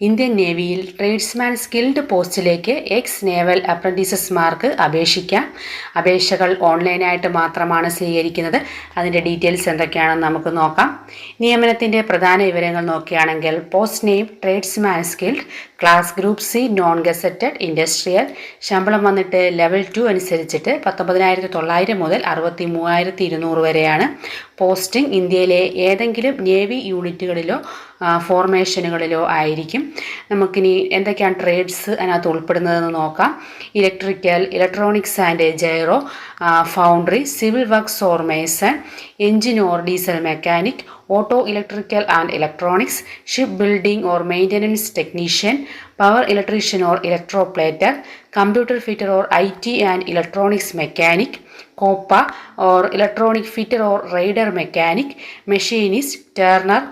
Indian നേവിയിൽ tradesman skilled പോസ്റ്റിലേക്ക് ex naval അപ്രന്റീസസ്മാർക്ക് അപേക്ഷിക്കാം. അപേക്ഷകൾ ഓൺലൈനായിട്ട് മാത്രമാണ് സ്വീകരിക്കുന്നത്. അതിന്റെ ഡീറ്റെയിൽസ് എന്തൊക്കെയാണെന്ന് നമുക്ക് നോക്കാം. നിയമനത്തിന്റെ പ്രധാന വിവരങ്ങൾ നോക്കുകയാണെങ്കിൽ post name tradesman skilled class group C non gazetted industrial. ശമ്പളം വന്നിട്ട് ലെവൽ ടു അനുസരിച്ചിട്ട് പത്തൊമ്പതിനായിരത്തി തൊള്ളായിരം മുതൽ അറുപത്തി മൂവായിരത്തി ഇരുന്നൂറ് വരെയാണ്. പോസ്റ്റിംഗ് ഇന്ത്യയിലെ ഏതെങ്കിലും നേവി യൂണിറ്റുകളിലോ ഫോർമേഷനുകളിലോ ആയിരിക്കും. നമുക്കിനി എന്തൊക്കെയാണ് ട്രേഡ്സ് അതിനകത്ത് ഉൾപ്പെടുന്നതെന്ന് നോക്കാം. Electrical electronics and gyro foundry civil works or engine or diesel mechanic auto electrical and electronics ship building or maintenance technician power electrician or electroplater computer fitter or I T and electronics mechanic COPA or electronic fitter or radar mechanic machinist turner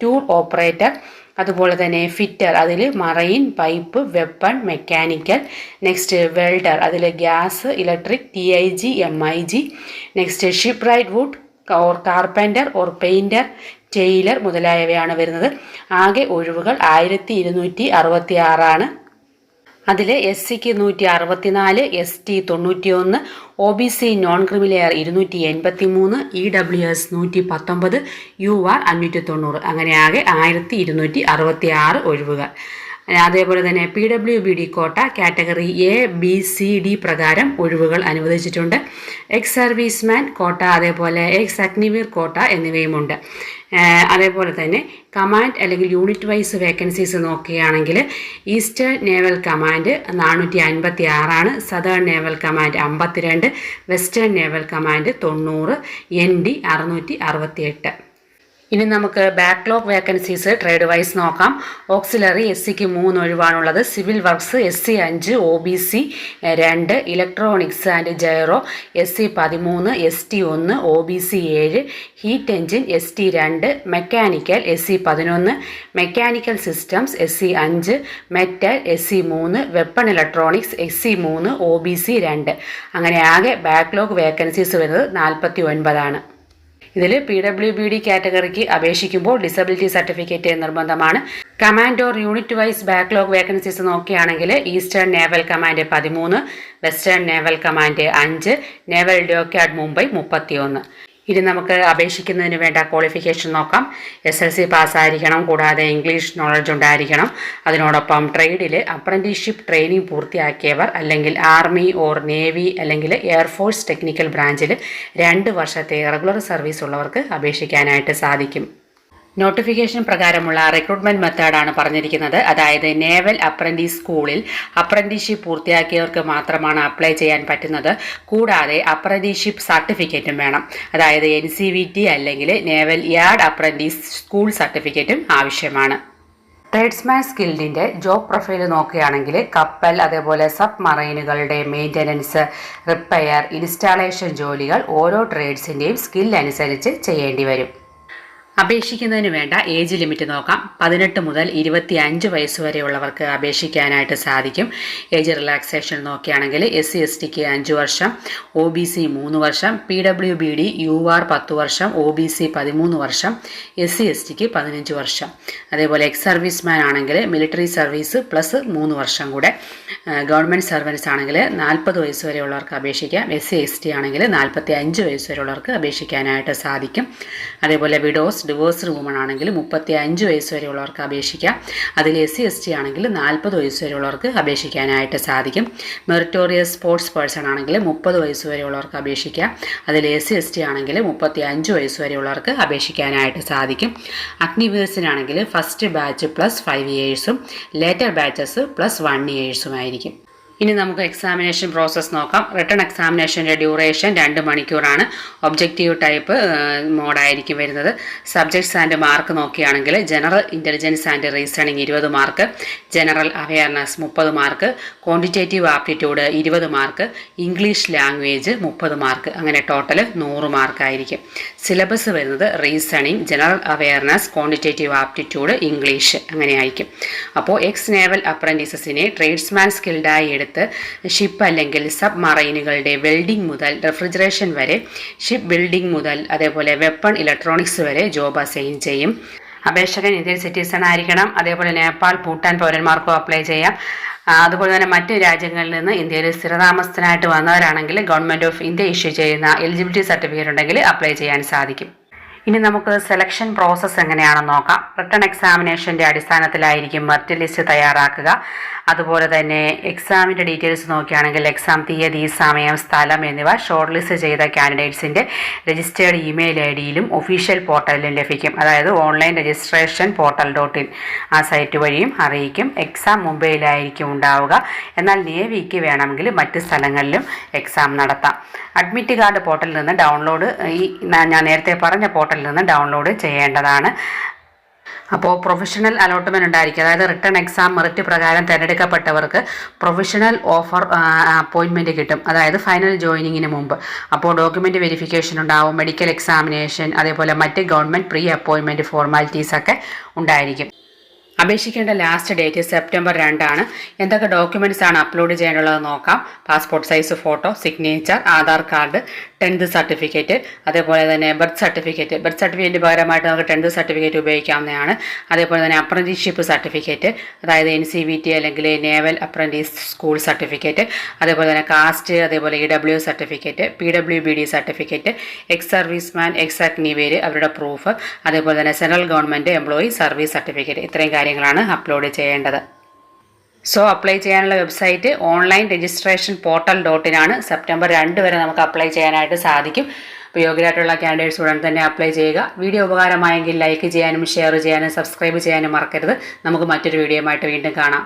tool operator അതുപോലെ തന്നെ fitter അതിൽ marine pipe weapon mechanical next welder അതിൽ gas electric T I G M I G next shipwright wood or carpenter or painter tailor മുതലായവയാണ് വരുന്നത്. ആകെ ഒഴിവുകൾ ആയിരത്തി ഇരുന്നൂറ്റി അറുപത്തി ആറാണ് അതിൽ എസ് സിക്ക് നൂറ്റി അറുപത്തിനാല് എസ് ടി തൊണ്ണൂറ്റി ഒന്ന് O B C non creamy layer ഇരുന്നൂറ്റി എൺപത്തി മൂന്ന് ഇ ഡബ്ല്യു എസ് നൂറ്റി പത്തൊമ്പത് യു ആർ അഞ്ഞൂറ്റി തൊണ്ണൂറ് അങ്ങനെ ആകെ ആയിരത്തി ഇരുന്നൂറ്റി അറുപത്തി ആറ് ഒഴിവുകൾ. അതേപോലെ തന്നെ P W B D quota category A B C D പ്രകാരം ഒഴിവുകൾ അനുവദിച്ചിട്ടുണ്ട്. എക്സ് സർവീസ്മാൻ കോട്ട അതേപോലെ എക്സ് അഗ്നിവീർ കോട്ട എന്നിവയുമുണ്ട്. അതേപോലെ തന്നെ കമാൻഡ് അല്ലെങ്കിൽ യൂണിറ്റ് വൈസ് വേക്കൻസീസ് നോക്കുകയാണെങ്കിൽ ഈസ്റ്റേൺ നേവൽ കമാൻഡ് നാനൂറ്റി അൻപത്തി ആറാണ് സദേൺ നേവൽ കമാൻഡ് അമ്പത്തിരണ്ട് വെസ്റ്റേൺ നേവൽ കമാൻഡ് തൊണ്ണൂറ് എൻ ഡി അറുന്നൂറ്റി അറുപത്തി എട്ട് ഇനി നമുക്ക് ബാക്ക്ലോഗ് വേക്കൻസീസ് ട്രേഡ് വൈസ് നോക്കാം. ഓക്സിലറി എസ് സിക്ക് മൂന്ന് ഒഴിവാണുള്ളത്. സിവിൽ വർക്ക്സ് എസ് സി അഞ്ച് ഒ ബി സി രണ്ട് electronics and gyro S C പതിമൂന്ന് എസ് ടി ഒന്ന് ഒ ബി സി ഏഴ് ഹീറ്റ് എഞ്ചിൻ എസ് ടി രണ്ട് മെക്കാനിക്കൽ എസ് സി പതിനൊന്ന് മെക്കാനിക്കൽ സിസ്റ്റംസ് എസ് സി അഞ്ച് മെറ്റൽ എസ് സി മൂന്ന് weapon electronics S C മൂന്ന് O B C രണ്ട്. അങ്ങനെ ആകെ ബാക്ക്ലോഗ് വേക്കൻസീസ് വരുന്നത് നാൽപ്പത്തി ഒൻപതാണ്. ഇതിൽ പി ഡബ്ല്യു ബി ഡി കാറ്റഗറിക്ക് അപേക്ഷിക്കുമ്പോൾ ഡിസബിലിറ്റി സർട്ടിഫിക്കറ്റ് നിർബന്ധമാണ്. Command or unit wise backlog vacancies നോക്കുകയാണെങ്കിൽ ഈസ്റ്റേൺ നേവൽ കമാൻഡ് പതിമൂന്ന് വെസ്റ്റേൺ നേവൽ കമാൻഡ് അഞ്ച് നേവൽ ഡോക്യാർഡ് മുംബൈ മുപ്പത്തിയൊന്ന്. ഇനി നമുക്ക് അപേക്ഷിക്കുന്നതിന് വേണ്ട ക്വാളിഫിക്കേഷൻ നോക്കാം. എസ് എൽ സി പാസ്സായിരിക്കണം കൂടാതെ ഇംഗ്ലീഷ് നോളജ് ഉണ്ടായിരിക്കണം. അതിനോടൊപ്പം ട്രേഡിൽ അപ്രന്റീസ്ഷിപ്പ് ട്രെയിനിങ് പൂർത്തിയാക്കിയവർ അല്ലെങ്കിൽ ആർമി ഓർ നേവി അല്ലെങ്കിൽ എയർഫോഴ്സ് ടെക്നിക്കൽ ബ്രാഞ്ചിൽ രണ്ട് വർഷത്തെ റെഗുലർ സർവീസ് ഉള്ളവർക്ക് അപേക്ഷിക്കാനായിട്ട് സാധിക്കും. നോട്ടിഫിക്കേഷൻ പ്രകാരമുള്ള റിക്രൂട്ട്മെന്റ് മെത്തേഡാണ് പറഞ്ഞിരിക്കുന്നത്. അതായത് നേവൽ അപ്രന്റീസ് സ്കൂളിൽ അപ്രന്റീസ്ഷിപ്പ് പൂർത്തിയാക്കിയവർക്ക് മാത്രമാണ് അപ്ലൈ ചെയ്യാൻ പറ്റുന്നത്. കൂടാതെ അപ്രന്റീസ്ഷിപ്പ് സർട്ടിഫിക്കറ്റും വേണം. അതായത് എൻ സി വി ടി അല്ലെങ്കിൽ നേവൽ യാർഡ് അപ്രന്റീസ് സ്കൂൾ സർട്ടിഫിക്കറ്റും ആവശ്യമാണ്. ട്രേഡ്സ്മാൻ സ്കിൽഡിന്റെ ജോബ് പ്രൊഫൈൽ നോക്കുകയാണെങ്കിൽ കപ്പൽ അതേപോലെ സബ് മറൈനുകളുടെ മെയിന്റനൻസ് റിപ്പയർ ഇൻസ്റ്റാളേഷൻ ജോലികൾ ഓരോ ട്രേഡ്സിന്റെയും സ്കിൽ അനുസരിച്ച് ചെയ്യേണ്ടി വരും. അപേക്ഷിക്കുന്നതിന് വേണ്ട ഏജ് ലിമിറ്റ് നോക്കാം. പതിനെട്ട് മുതൽ ഇരുപത്തി അഞ്ച് വയസ്സ് വരെയുള്ളവർക്ക് അപേക്ഷിക്കാനായിട്ട് സാധിക്കും. ഏജ് റിലാക്സേഷൻ നോക്കുകയാണെങ്കിൽ എസ് സി എസ് ടിക്ക് അഞ്ച് വർഷം ഒ ബി സി മൂന്ന് വർഷം P W B D U R പത്ത് വർഷം ഒ ബി സി പതിമൂന്ന് വർഷം എസ് സി എസ് ടിക്ക് പതിനഞ്ച് വർഷം. അതേപോലെ എക്സ് സർവീസ് മാൻ ആണെങ്കിൽ മിലിറ്ററി സർവീസ് പ്ലസ് മൂന്ന് വർഷം കൂടെ. ഗവൺമെന്റ് സർവൻസ് ആണെങ്കിൽ നാൽപ്പത് വയസ്സ് വരെയുള്ളവർക്ക് അപേക്ഷിക്കാം. എസ് സി എസ് ടി ആണെങ്കിൽ നാൽപ്പത്തി അഞ്ച് വയസ്സ് വരെയുള്ളവർക്ക് അപേക്ഷിക്കാനായിട്ട് സാധിക്കും. അതേപോലെ വിഡോസ് ഡിവോഴ്സ്ഡ് വുമൺ ആണെങ്കിൽ മുപ്പത്തി അഞ്ച് വയസ്സ് വരെയുള്ളവർക്ക് അപേക്ഷിക്കാം. അതിൽ എസ് സി എസ് ടി ആണെങ്കിൽ നാൽപ്പത് വയസ്സ് വരെയുള്ളവർക്ക് അപേക്ഷിക്കാനായിട്ട് സാധിക്കും. മെറിറ്റോറിയസ് സ്പോർട്സ് പേഴ്സൺ ആണെങ്കിൽ മുപ്പത് വയസ്സ് വരെയുള്ളവർക്ക് അപേക്ഷിക്കാം. അതിൽ എസ് സി എസ് ടി ആണെങ്കിൽ മുപ്പത്തി അഞ്ച് വയസ്സ് വരെയുള്ളവർക്ക് അപേക്ഷിക്കാനായിട്ട് സാധിക്കും. അഗ്നിവേഴ്സിനാണെങ്കിൽ ഫസ്റ്റ് ബാച്ച് പ്ലസ് ഫൈവ് ഇയേഴ്സും ലേറ്റർ ബാച്ചസ് പ്ലസ് വൺ ഇയേഴ്സും ആയിരിക്കും. ഇനി നമുക്ക് എക്സാമിനേഷൻ പ്രോസസ്സ് നോക്കാം. റിട്ടേൺ എക്സാമിനേഷന്റെ ഡ്യൂറേഷൻ രണ്ട് മണിക്കൂറാണ്. ഒബ്ജക്റ്റീവ് ടൈപ്പ് മോഡായിരിക്കും വരുന്നത്. സബ്ജക്ട്സ് ആൻഡ് മാർക്ക് നോക്കുകയാണെങ്കിൽ ജനറൽ ഇന്റലിജൻസ് ആൻഡ് റീസണിങ് ഇരുപത് മാർക്ക് ജനറൽ അവയർനെസ് മുപ്പത് മാർക്ക് ക്വാണ്ടിറ്റേറ്റീവ് ആപ്റ്റിറ്റ്യൂഡ് ഇരുപത് മാർക്ക് ഇംഗ്ലീഷ് ലാംഗ്വേജ് മുപ്പത് മാർക്ക് അങ്ങനെ ടോട്ടൽ നൂറ് മാർക്കായിരിക്കും സിലബസ് വരുന്നത് reasoning general awareness quantitative aptitude English അങ്ങനെ ആയിരിക്കും. അപ്പോൾ എക്സ് നേവൽ അപ്രന്റീസസിനെ ട്രേഡ്സ്മാൻ സ്കിൽഡായി എടുത്ത് ഷിപ്പ് അല്ലെങ്കിൽ സബ് മറൈനുകളുടെ വെൽഡിംഗ് മുതൽ റെഫ്രിജറേഷൻ വരെ ഷിപ്പ് ബിൽഡിംഗ് മുതൽ അതേപോലെ വെപ്പൺ ഇലക്ട്രോണിക്സ് വരെ ജോബ് അസൈൻ ചെയ്യും. അപേക്ഷകൻ ഇന്ത്യൻ സിറ്റിസൺ ആയിരിക്കണം. അതേപോലെ നേപ്പാൾ ഭൂട്ടാൻ പൗരന്മാർക്കും അപ്ലൈ ചെയ്യാം. അതുപോലെ തന്നെ മറ്റ് രാജ്യങ്ങളിൽ നിന്ന് ഇന്ത്യയിൽ സ്ഥിരതാമസത്തിനായിട്ട് വന്നവരാണെങ്കിൽ ഗവൺമെന്റ് ഓഫ് ഇന്ത്യ ഇഷ്യൂ ചെയ്യുന്ന എലിജിബിലിറ്റി സർട്ടിഫിക്കറ്റ് ഉണ്ടെങ്കിൽ അപ്ലൈ ചെയ്യാൻ സാധിക്കും. ഇനി നമുക്ക് സെലക്ഷൻ പ്രോസസ്സ് എങ്ങനെയാണെന്ന് നോക്കാം. റിട്ടേൺ എക്സാമിനേഷന്റെ അടിസ്ഥാനത്തിലായിരിക്കും മെറിറ്റ് ലിസ്റ്റ് തയ്യാറാക്കുക. അതുപോലെ തന്നെ എക്സാമിന്റെ ഡീറ്റെയിൽസ് നോക്കുകയാണെങ്കിൽ എക്സാം തീയതി സമയം സ്ഥലം എന്നിവ ഷോർട്ട് ലിസ്റ്റ് ചെയ്ത കാൻഡിഡേറ്റ്സിന്റെ രജിസ്റ്റേർഡ് ഇമെയിൽ ഐ ഡിയിലും ഒഫീഷ്യൽ പോർട്ടലിലും ലഭിക്കും. അതായത് online registration portal dot in ആ സൈറ്റ് വഴിയും അറിയിക്കും. എക്സാം മുംബൈയിലായിരിക്കും ഉണ്ടാവുക. എന്നാൽ നേവിക്ക് വേണമെങ്കിൽ മറ്റ് സ്ഥലങ്ങളിലും എക്സാം നടത്താം. അഡ്മിറ്റ് കാർഡ് പോർട്ടലിൽ നിന്ന് ഡൗൺലോഡ് ഈ ഞാൻ നേരത്തെ പറഞ്ഞ പോർട്ടലിൽ നിന്ന് ഡൗൺലോഡ് ചെയ്യേണ്ടതാണ്. അപ്പോൾ പ്രൊഫഷണൽ അലോട്ട്മെന്റ് ഉണ്ടായിരിക്കും. അതായത് റിട്ടേൺ എക്സാം മെറിറ്റ് പ്രകാരം തിരഞ്ഞെടുക്കപ്പെട്ടവർക്ക് പ്രൊഫഷണൽ ഓഫർ അപ്പോയിൻമെന്റ് കിട്ടും. അതായത് ഫൈനൽ ജോയിനിങ്ങിന് മുമ്പ്. അപ്പോൾ ഡോക്യുമെന്റ് വെരിഫിക്കേഷൻ ഉണ്ടാവും മെഡിക്കൽ എക്സാമിനേഷൻ അതേപോലെ മറ്റ് ഗവൺമെന്റ് പ്രീ അപ്പോയിൻമെന്റ് ഫോർമാലിറ്റീസ് ഒക്കെ ഉണ്ടായിരിക്കും. അപേക്ഷിക്കേണ്ട ലാസ്റ്റ് ഡേറ്റ് സെപ്റ്റംബർ രണ്ടാണ്. എന്തൊക്കെ ഡോക്യുമെന്റ്സ് ആണ് അപ്ലോഡ് ചെയ്യാനുള്ളത് നോക്കാം. Passport size photo signature Aadhaar card tenth certificate അതേപോലെ തന്നെ ബർത്ത് സർട്ടിഫിക്കറ്റ് ബർത്ത് സർട്ടിഫിക്കറ്റ് പകരമായിട്ട് നമുക്ക് ടെൻത്ത് സർട്ടിഫിക്കറ്റ് ഉപയോഗിക്കാവുന്നതാണ്. അതേപോലെ തന്നെ അപ്രന്റീസ്ഷിപ്പ് സർട്ടിഫിക്കറ്റ് അതായത് എൻ സി വി ടി അല്ലെങ്കിൽ നേവൽ അപ്രന്റീസ് സ്കൂൾ സർട്ടിഫിക്കറ്റ് അതേപോലെ തന്നെ കാസ്റ്റ് അതേപോലെ E W certificate P W B D certificate ex service man ex Agniveer അവരുടെ പ്രൂഫ് അതേപോലെ തന്നെ central government employee service certificate ഇത്രയും കാര്യങ്ങളാണ് അപ്ലോഡ് ചെയ്യേണ്ടത്. സോ അപ്ലൈ ചെയ്യാനുള്ള വെബ്സൈറ്റ് ഓൺലൈൻ രജിസ്ട്രേഷൻ പോർട്ടൽ ഡോട്ടിനാണ് സെപ്റ്റംബർ രണ്ട് വരെ നമുക്ക് അപ്ലൈ ചെയ്യാനായിട്ട് സാധിക്കും. അപ്പോൾ യോഗ്യരായിട്ടുള്ള കാൻഡിഡേറ്റ്സ് ഉടൻ തന്നെ അപ്ലൈ ചെയ്യുക. വീഡിയോ ഉപകാരമായെങ്കിൽ ലൈക്ക് ചെയ്യാനും ഷെയർ ചെയ്യാനും സബ്സ്ക്രൈബ് ചെയ്യാനും മറക്കരുത്. നമുക്ക് മറ്റൊരു വീഡിയോയുമായിട്ട് വീണ്ടും കാണാം.